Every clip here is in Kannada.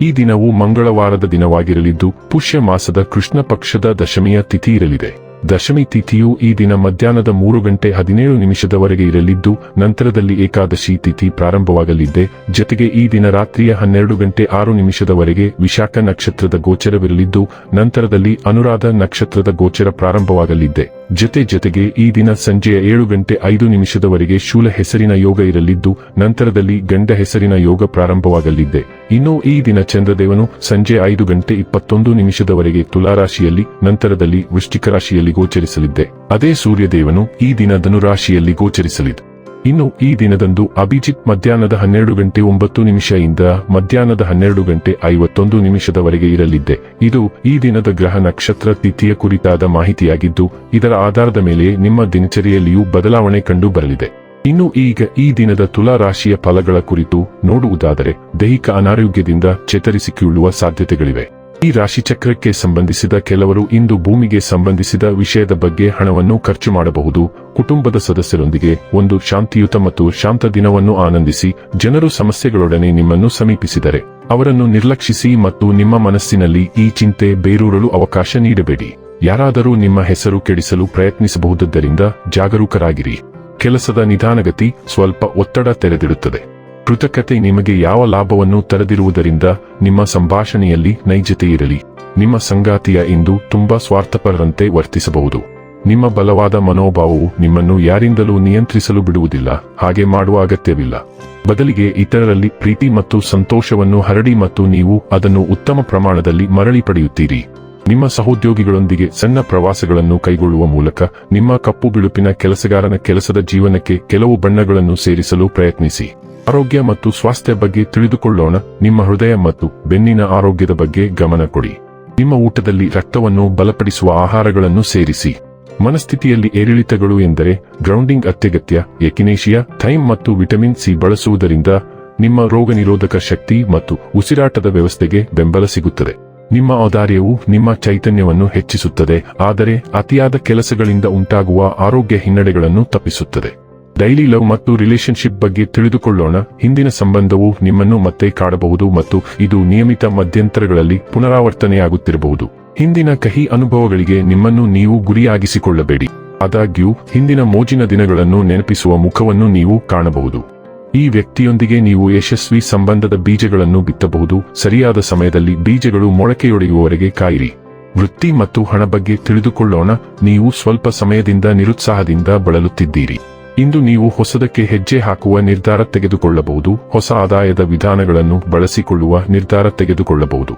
ಈ ದಿನವು ಮಂಗಳವಾರದ ದಿನವಾಗಿರಲಿದ್ದು ಪುಷ್ಯ ಮಾಸದ ಕೃಷ್ಣ ಪಕ್ಷದ ದಶಮಿಯ ತಿಥಿ ಇರಲಿದೆ. ದಶಮಿ ತಿಥಿಯು ಈ ದಿನ ಮಧ್ಯಾಹ್ನದ ಮೂರು ಗಂಟೆ ಹದಿನೇಳು ನಿಮಿಷದವರೆಗೆ ಇರಲಿದ್ದು, ನಂತರದಲ್ಲಿ ಏಕಾದಶಿ ತಿಥಿ ಪ್ರಾರಂಭವಾಗಲಿದೆ. ಜೊತೆಗೆ ಈ ದಿನ ರಾತ್ರಿಯ ಹನ್ನೆರಡು ಗಂಟೆ ಆರು ನಿಮಿಷದವರೆಗೆ ವಿಶಾಖ ನಕ್ಷತ್ರದ ಗೋಚರವಿರಲಿದ್ದು, ನಂತರದಲ್ಲಿ ಅನುರಾಧ ನಕ್ಷತ್ರದ ಗೋಚರ ಪ್ರಾರಂಭವಾಗಲಿದೆ. ಜೊತೆ ಜೊತೆಗೆ ಈ ದಿನ ಸಂಜೆಯ ಏಳು ಗಂಟೆ ಐದು ನಿಮಿಷದವರೆಗೆ ಶೂಲ ಹೆಸರಿನ ಯೋಗ ಇರಲಿದ್ದು, ನಂತರದಲ್ಲಿ ಗಂಡ ಹೆಸರಿನ ಯೋಗ ಪ್ರಾರಂಭವಾಗಲಿದೆ ಇನ್ನು ಈ ದಿನ ಚಂದ್ರದೇವನು ಸಂಜೆ ಐದು ಗಂಟೆ ಇಪ್ಪತ್ತೊಂದು ನಿಮಿಷದವರೆಗೆ ತುಲಾರಾಶಿಯಲ್ಲಿ, ನಂತರದಲ್ಲಿ ವೃಶ್ಚಿಕ ರಾಶಿಯಲ್ಲಿ ಗೋಚರಿಸಲಿದ್ದೆ. ಅದೇ ಸೂರ್ಯದೇವನು ಈ ದಿನ ಧನುರಾಶಿಯಲ್ಲಿ ಗೋಚರಿಸಲಿದೆ ಇನ್ನು ಈ ದಿನದಂದು ಅಭಿಜಿತ್ ಮಧ್ಯಾಹ್ನದ ಹನ್ನೆರಡು ಗಂಟೆ ಒಂಬತ್ತು ನಿಮಿಷದಿಂದ ಮಧ್ಯಾಹ್ನದ ಹನ್ನೆರಡು ಗಂಟೆ ಐವತ್ತೊಂದು ನಿಮಿಷದವರೆಗೆ ಇರಲಿದ್ದೆ. ಇದು ಈ ದಿನದ ಗ್ರಹ ನಕ್ಷತ್ರ ತಿಥಿಯ ಕುರಿತಾದ ಮಾಹಿತಿಯಾಗಿದ್ದು, ಇದರ ಆಧಾರದ ಮೇಲೆ ನಿಮ್ಮ ದಿನಚರಿಯಲ್ಲಿಯೂ ಬದಲಾವಣೆ ಕಂಡು ಬರಲಿದೆ. ಇನ್ನು ಈಗ ಈ ದಿನದ ತುಲಾ ರಾಶಿಯ ಫಲಗಳ ಕುರಿತು ನೋಡುವುದಾದರೆ, ದೈಹಿಕ ಅನಾರೋಗ್ಯದಿಂದ ಚೇತರಿಸಿಕೊಳ್ಳುವ ಸಾಧ್ಯತೆಗಳಿವೆ. ಈ ರಾಶಿಚಕ್ರಕ್ಕೆ ಸಂಬಂಧಿಸಿದ ಕೆಲವರು ಇಂದು ಭೂಮಿಗೆ ಸಂಬಂಧಿಸಿದ ವಿಷಯದ ಬಗ್ಗೆ ಹಣವನ್ನು ಖರ್ಚು ಮಾಡಬಹುದು. ಕುಟುಂಬದ ಸದಸ್ಯರೊಂದಿಗೆ ಒಂದು ಶಾಂತಿಯುತ ಮತ್ತು ಶಾಂತ ದಿನವನ್ನು ಆನಂದಿಸಿ ಜನರು ಸಮಸ್ಯೆಗಳೊಡನೆ ನಿಮ್ಮನ್ನು ಸಮೀಪಿಸಿದರೆ ಅವರನ್ನು ನಿರ್ಲಕ್ಷಿಸಿ ಮತ್ತು ನಿಮ್ಮ ಮನಸ್ಸಿನಲ್ಲಿ ಈ ಚಿಂತೆ ಬೇರೂರಲು ಅವಕಾಶ ನೀಡಬೇಡಿ. ಯಾರಾದರೂ ನಿಮ್ಮ ಹೆಸರು ಕೆಡಿಸಲು ಪ್ರಯತ್ನಿಸಬಹುದದ್ದರಿಂದ ಜಾಗರೂಕರಾಗಿರಿ. ಕೆಲಸದ ನಿಧಾನಗತಿ ಸ್ವಲ್ಪ ಒತ್ತಡ ತೆರೆದಿಡುತ್ತದೆ. ಕೃತಕತೆ ನಿಮಗೆ ಯಾವ ಲಾಭವನ್ನು ತರದಿರುವುದರಿಂದ ನಿಮ್ಮ ಸಂಭಾಷಣೆಯಲ್ಲಿ ನೈಜತೆ ಇರಲಿ ನಿಮ್ಮ ಸಂಗಾತಿಯ ಇಂದು ತುಂಬಾ ಸ್ವಾರ್ಥಪರರಂತೆ ವರ್ತಿಸಬಹುದು. ನಿಮ್ಮ ಬಲವಾದ ಮನೋಭಾವವು ನಿಮ್ಮನ್ನು ಯಾರಿಂದಲೂ ನಿಯಂತ್ರಿಸಲು ಬಿಡುವುದಿಲ್ಲ, ಹಾಗೆ ಮಾಡುವ ಅಗತ್ಯವಿಲ್ಲ. ಬದಲಿಗೆ ಇತರರಲ್ಲಿ ಪ್ರೀತಿ ಮತ್ತು ಸಂತೋಷವನ್ನು ಹರಡಿ ಮತ್ತು ನೀವು ಅದನ್ನು ಉತ್ತಮ ಪ್ರಮಾಣದಲ್ಲಿ ಮರಳಿ ಪಡೆಯುತ್ತೀರಿ. ನಿಮ್ಮ ಸಹೋದ್ಯೋಗಿಗಳೊಂದಿಗೆ ಸಣ್ಣ ಪ್ರವಾಸಗಳನ್ನು ಕೈಗೊಳ್ಳುವ ಮೂಲಕ ನಿಮ್ಮ ಕಪ್ಪು ಬಿಳುಪಿನ ಕೆಲಸಗಾರನ ಕೆಲಸದ ಜೀವನಕ್ಕೆ ಕೆಲವು ಬಣ್ಣಗಳನ್ನು ಸೇರಿಸಲು ಪ್ರಯತ್ನಿಸಿ. ಆರೋಗ್ಯ ಮತ್ತು ಸ್ವಾಸ್ಥ್ಯ ಬಗ್ಗೆ ತಿಳಿದುಕೊಳ್ಳೋಣ. ನಿಮ್ಮ ಹೃದಯ ಮತ್ತು ಬೆನ್ನಿನ ಆರೋಗ್ಯದ ಬಗ್ಗೆ ಗಮನ ಕೊಡಿ. ನಿಮ್ಮ ಊಟದಲ್ಲಿ ರಕ್ತವನ್ನು ಬಲಪಡಿಸುವ ಆಹಾರಗಳನ್ನು ಸೇರಿಸಿ. ಮನಸ್ಥಿತಿಯಲ್ಲಿ ಏರಿಳಿತಗಳು ಎಂದರೆ ಗ್ರೌಂಡಿಂಗ್ ಅತ್ಯಗತ್ಯ, ಎಕಿನೇಷಿಯಾ, ಥೈಮ್ ಮತ್ತು ವಿಟಮಿನ್ ಸಿ ಬಳಸುವುದರಿಂದ ನಿಮ್ಮ ರೋಗ ನಿರೋಧಕ ಶಕ್ತಿ ಮತ್ತು ಉಸಿರಾಟದ ವ್ಯವಸ್ಥೆಗೆ ಬೆಂಬಲ ಸಿಗುತ್ತದೆ. ನಿಮ್ಮ ಔದಾರ್ಯವು ನಿಮ್ಮ ಚೈತನ್ಯವನ್ನು ಹೆಚ್ಚಿಸುತ್ತದೆ, ಆದರೆ ಅತಿಯಾದ ಕೆಲಸಗಳಿಂದ ಉಂಟಾಗುವ ಆರೋಗ್ಯ ಹಿನ್ನಡೆಗಳನ್ನು ತಪ್ಪಿಸುತ್ತದೆ. ಡೈಲಿ ಲವ್ ಮತ್ತು ರಿಲೇಶನ್ಶಿಪ್ ಬಗ್ಗೆ ತಿಳಿದುಕೊಳ್ಳೋಣ. ಹಿಂದಿನ ಸಂಬಂಧವು ನಿಮ್ಮನ್ನು ಮತ್ತೆ ಕಾಡಬಹುದು ಮತ್ತು ಇದು ನಿಯಮಿತ ಮಧ್ಯಂತರಗಳಲ್ಲಿ ಪುನರಾವರ್ತನೆಯಾಗುತ್ತಿರಬಹುದು. ಹಿಂದಿನ ಕಹಿ ಅನುಭವಗಳಿಗೆ ನಿಮ್ಮನ್ನು ನೀವು ಗುರಿಯಾಗಿಸಿಕೊಳ್ಳಬೇಡಿ. ಆದಾಗ್ಯೂ, ಹಿಂದಿನ ಮೋಜಿನ ದಿನಗಳನ್ನು ನೆನಪಿಸುವ ಮುಖವನ್ನು ನೀವು ಕಾಣಬಹುದು. ಈ ವ್ಯಕ್ತಿಯೊಂದಿಗೆ ನೀವು ಯಶಸ್ವಿ ಸಂಬಂಧದ ಬೀಜಗಳನ್ನು ಬಿತ್ತಬಹುದು. ಸರಿಯಾದ ಸಮಯದಲ್ಲಿ ಬೀಜಗಳು ಮೊಳಕೆಯೊಡೆಯುವವರೆಗೆ ಕಾಯಿರಿ. ವೃತ್ತಿ ಮತ್ತು ಹಣ ಬಗ್ಗೆ ತಿಳಿದುಕೊಳ್ಳೋಣ. ನೀವು ಸ್ವಲ್ಪ ಸಮಯದಿಂದ ನಿರುತ್ಸಾಹದಿಂದ ಬಳಲುತ್ತಿದ್ದೀರಿ. ಇಂದು ನೀವು ಹೊಸದಕ್ಕೆ ಹೆಜ್ಜೆ ಹಾಕುವ ನಿರ್ಧಾರ ತೆಗೆದುಕೊಳ್ಳಬಹುದು, ಹೊಸ ಆದಾಯದ ವಿಧಾನಗಳನ್ನು ಬಳಸಿಕೊಳ್ಳುವ ನಿರ್ಧಾರ ತೆಗೆದುಕೊಳ್ಳಬಹುದು.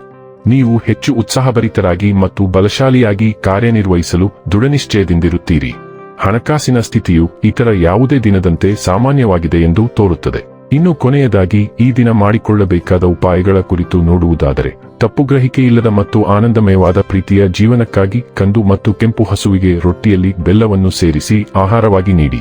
ನೀವು ಹೆಚ್ಚು ಉತ್ಸಾಹಭರಿತರಾಗಿ ಮತ್ತು ಬಲಶಾಲಿಯಾಗಿ ಕಾರ್ಯನಿರ್ವಹಿಸಲು ದೃಢನಿಶ್ಚಯದಿಂದಿರುತ್ತೀರಿ. ಹಣಕಾಸಿನ ಸ್ಥಿತಿಯು ಇತರ ಯಾವುದೇ ದಿನದಂತೆ ಸಾಮಾನ್ಯವಾಗಿದೆ ಎಂದು ತೋರುತ್ತದೆ. ಇನ್ನು ಕೊನೆಯದಾಗಿ, ಈ ದಿನ ಮಾಡಿಕೊಳ್ಳಬೇಕಾದ ಉಪಾಯಗಳ ಕುರಿತು ನೋಡುವುದಾದರೆ ತಪ್ಪುಗ್ರಹಿಕೆಯಿಲ್ಲದ ಮತ್ತು ಆನಂದಮಯವಾದ ಪ್ರೀತಿಯ ಜೀವನಕ್ಕಾಗಿ ಕಂದು ಮತ್ತು ಕೆಂಪು ಹಸುವಿಗೆ ರೊಟ್ಟಿಯಲ್ಲಿ ಬೆಲ್ಲವನ್ನು ಸೇರಿಸಿ ಆಹಾರವಾಗಿ ನೀಡಿ.